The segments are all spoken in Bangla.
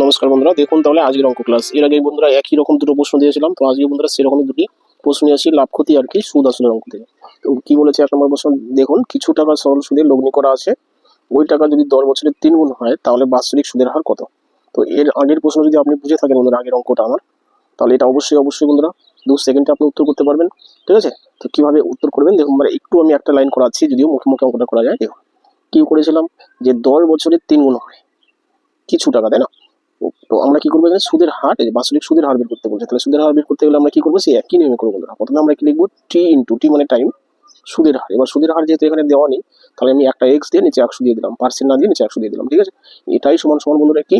নমস্কার বন্ধুরা, দেখুন তাহলে আজকের অঙ্ক ক্লাস এর আগে বন্ধুরা একই রকম দুটো প্রশ্ন দিয়েছিলাম, তো আজকে বন্ধুরা সেরকমই দুটি প্রশ্ন আসি, লাভ ক্ষতি আর কি সুদ আসলের অঙ্ক থেকে। তো কি বলেছে এক নম্বর প্রশ্ন? দেখুন, কিছু টাকা সরল সুদে লগ্নি করা আছে, ওই টাকা যদি দশ বছরের তিন গুণ হয়, তাহলে বাৎসরিক সুদের হার কত? তো এর আগের প্রশ্ন যদি আপনি বুঝে থাকেন বন্ধুরা, আগের অঙ্কটা আমার, তাহলে এটা অবশ্যই অবশ্যই বন্ধুরা দু সেকেন্ডে আপনি উত্তর করতে পারবেন, ঠিক আছে? তো কীভাবে উত্তর করবেন? দেখুন মানে একটু আমি একটা লাইন করাচ্ছি, যদিও মুখে মুখে অঙ্কটা করা যায়। দেখুন, কি করেছিলাম? যে দশ বছরের তিন গুণ হয়, কিছু টাকা, তাই না? তো আমরা কি করব এখানে? সুদের হার বাৎসরিক সুদের হার বের করতে বলছে। তাহলে সুদের হার বের করতে গেলে আমরা কি করব? সেই একই নিয়মে করব বন্ধুরা প্রথমে আমরা কি লিখব? টি ইন্টু টি মানে টাইম সুদের হার। এবার সুদের হার যেহেতু এখানে দেওয়া নেই, তাহলে আমি একটা এক্স দিয়ে নিচে একশো দিয়ে দিলাম। পার্সেন্ট না দিয়ে নিচে একশো দিয়ে দিলাম, ঠিক আছে? এটাই সমান সমান বন্ধুরা কি?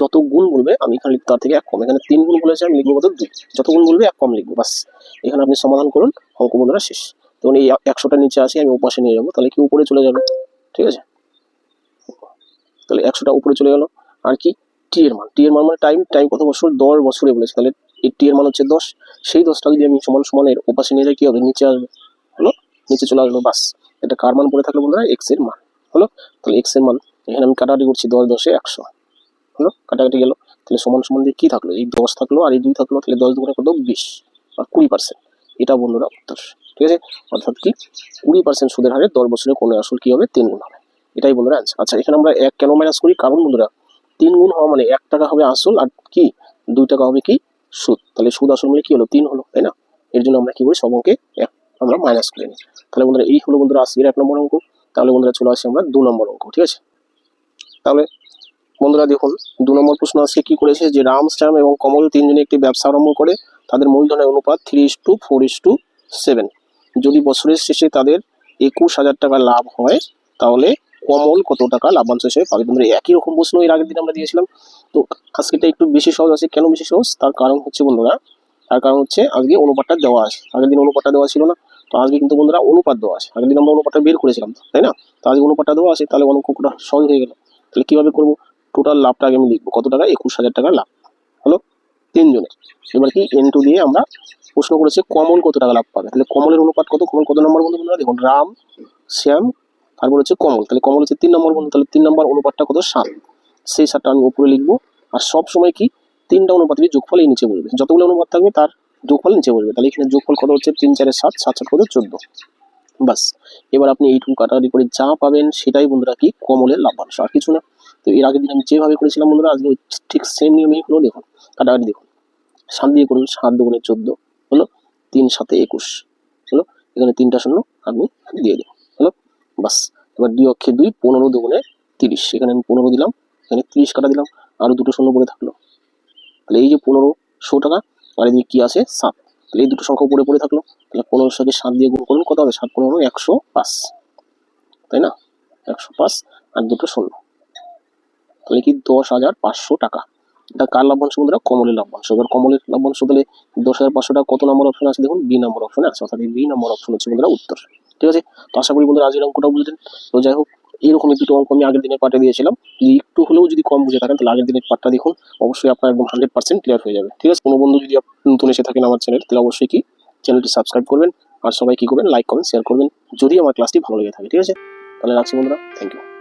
যত গুণ বলবে, আমি এখানে তার থেকে এক কম। এখানে তিন গুণ বলেছে, আমি লিখব কত? দুই। যত গুণ বলবে, এক কম লিখব বাস এখানে আপনি সমাধান করুন, অঙ্ক বন্ধুরা শেষ। তখন এই একশোটা নিচে আসি আমি উপাসে নিয়ে যাব। তাহলে কি উপরে চলে যাবে? ঠিক আছে? তাহলে একশোটা উপরে চলে গেল। আর কি? টি এর মান টি এর মান মানে টাইম টাইম কত বছর? দশ বছরে বলেছে। তাহলে এই টি এর মান হচ্ছে দশ। সেই দশটা যদি আমি সমান সমানের ওপাশে নিয়ে যাই, কি হবে? নিচে আসবে। হলো? নিচে চলে আসলো, বাস। এটা কার মান পড়ে থাকল বন্ধুরা? এক্সের মান। হলো? তাহলে এক্সের মান, এখানে আমি কাটাকাটি করছি দশ, দশে একশো। হলো? কাটাকাটি গেল। তাহলে সমান সমান দিয়ে কি থাকল? এই দশ থাকল আর এই দুই থাকল, তাহলে দশ দুগুণে কত? বিশ আর কুড়ি পার্সেন্ট এটা বন্ধুরা উত্তর। ঠিক আছে? অর্থাৎ কি? কুড়ি পার্সেন্ট সুদের হারে দশ বছরে কোনো আসল কি হবে? তিন গুণ হবে। এটাই বন্ধুরা আচ্ছা এখানে আমরা এক কেন মাইনাস করি? কারণ বন্ধুরা তিন গুণ হওয়া মানে এক টাকা হবে আসল আর কি? দুই টাকা হবে কি সুদ? তাহলে সুদ আসল মানে কি হলো? তিন হলো, তাই না? এর জন্য আমরা কি করি? সব অঙ্কে এক, আমরা মাইনাস করে নিই। তাহলে বন্ধুরা, এই হলো বন্ধুরা আশির এক নম্বর অঙ্ক। তাহলে বন্ধুরা চলে আসি আমরা দু নম্বর অঙ্ক, ঠিক আছে? তাহলে বন্ধুরা দেখুন, দু নম্বর প্রশ্ন আজকে কি করেছে? যে রাম, শ্যাম এবং কমল তিনজনে একটি ব্যবসা আরম্ভ করে, তাদের মূলধনের অনুপাত three is to four is to seven যদি বছরের শেষে তাদের একুশ হাজার টাকা লাভ হয়, তাহলে কমল, কত টাকা লাভাংশ হিসেবে পাবে বন্ধুরা একই রকম প্রশ্ন এর আগের দিন আমরা দিয়েছিলাম। তো আজকেটা একটু বেশি সহজ আছে, কেন বেশি সহজ? তার কারণ হচ্ছে বন্ধুরা, তার কারণ হচ্ছে আজকে অনুপাতটা দেওয়া আছে। আগের দিন অনুপাতটা দেওয়া ছিল না, তো আজকে কিন্তু বন্ধুরা অনুপাত দেওয়া আছে। আগের দিন আমরা অনুপাতটা বের করেছিলাম, তাই না? তো আজকে অনুপাতটা দেওয়া আছে, তাহলে অঙ্কটা সহজ হয়ে গেল। তাহলে কীভাবে করব? টোটাল লাভটা আগে আমি লিখব। কত টাকা? একুশ হাজার টাকা লাভ। হলো? তিনজনের। এবার কি এন টু দিয়ে আমরা প্রশ্ন করেছে, কমল কত টাকা লাভ পাবে? তাহলে কমলের অনুপাত কত? কমল কত নম্বর বন্ধু বন্ধুরা? দেখুন, রাম, শ্যাম তারপর হচ্ছে কমল। তাহলে কমল হচ্ছে তিন নম্বর বন্ধু। তাহলে তিন নম্বর অনুপাতটা কত? সাত। সেই সাতটা আমি উপরে লিখব। আর সব সময় কি? তিনটা অনুপাতের যোগফল এই নিচে বলবে যতগুলো অনুপাত থাকবে তার যোগফল নিচে বলবে তাহলে এখানে যোগফল কত হচ্ছে? তিন, চারে সাত সাত সাত কত? চোদ্দ। বাস এবার আপনি এইটুকু কাটাকাটি করে যা পাবেন সেটাই বন্ধুরা কি? কমলের লাভাংশ। আর কিছু না। তো এর আগের দিন আমি যেভাবে করেছিলাম বন্ধুরা, আজকে ঠিক সেম নিয়মেই হলো। দেখুন, কাটাকাটি দেখুন। সাত দিয়ে করুন, সাত দুগুণে চোদ্দ হলো তিন সাথে একুশ হলো। এখানে তিনটা শূন্য আপনি দিয়ে দিন। বাস। এবার দুই অক্ষে দুই, পনেরো দুগুণে তিরিশ। এখানে আমি পনেরো দিলাম, এখানে তিরিশ কাটা দিলাম আরও দুটো শূন্য পড়ে থাকল। তাহলে এই যে পনেরো শো টাকা, আর এদিকে কি আছে? সাত। তাহলে এই দুটো সংখ্যা পড়ে পড়ে থাকল। তাহলে পনেরোর সাথে সাত দিয়ে গুণ করুন, কত হবে? সাত পনেরো, একশো পাঁচ। তাই না? একশো পাঁচ আর দুটো শূন্য তাহলে কি দশ হাজার পাঁচশো টাকা? এটা কার লাভ্যাংশ বন্ধুরা? কমলের লাভ্যাংশ এবার কমলের লাভ্যাংশ তাহলে দশ হাজার পাঁচশো টাকা কত নম্বর অপশন আছে দেখুন? বি নম্বর অপশনে আছে। অর্থাৎ বি নম্বর অপশন হচ্ছে বন্ধুরা উত্তর। ঠিক আছে? তো আশা করি বন্ধুরা আজকের অঙ্কটা বুঝলেন তো যাই হোক, এইরকমই দুটো অঙ্ক আমি আগের দিনের পার্টে দিয়েছিলাম। যদি একটু হলেও যদি কম বুঝে থাকেন, তাহলে আগের দিনের পার্টটা দেখুন। অবশ্যই আপনার একদম হান্ড্রেড পার্সেন্ট ক্লিয়ার হয়ে যাবে। ঠিক আছে? কোনো বন্ধু যদি নতুন এসে থাকেন আমার চ্যানেল তাহলে অবশ্যই কি? চ্যানেলটি সাবস্ক্রাইব করবেন। আর সবাই কী করবেন? লাইক করবেন শেয়ার করবেন। যদি আমার ক্লাসটি ভালো লেগে থাকে, ঠিক আছে? তাহলে রাখছি বন্ধুরা। Thank you